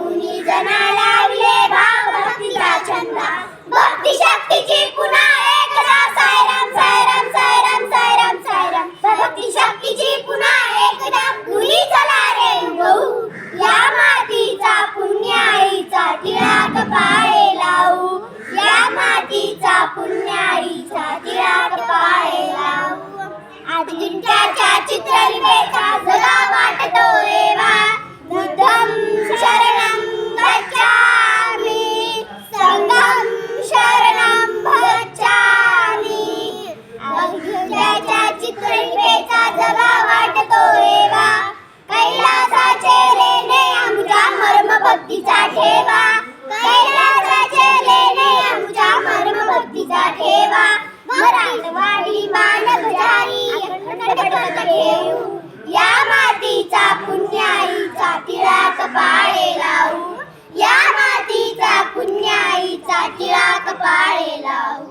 मुनी जना लावले भाव भक्तीचा छंद. भक्ती शक्तीची पुन्हा एकदा सायराम सायराम सायराम सायराम सायराम भक्ती शक्तीची पुन्हा एकदा मुली चला रे गहू या मातीचा पुण्य आईचा टिळाक पाय लावू. या मातीचा पुण्य आईचा टिळाक पाय लावू. आज गिंटाच्या चित्रलिमेचा मराठवाडी मानवजारी. अखंड ठेवू या मातीचा पुण्याईचा तिळाक पाळे लावू. या मातीचा पुण्याईचा तिळाक पाळे लावू.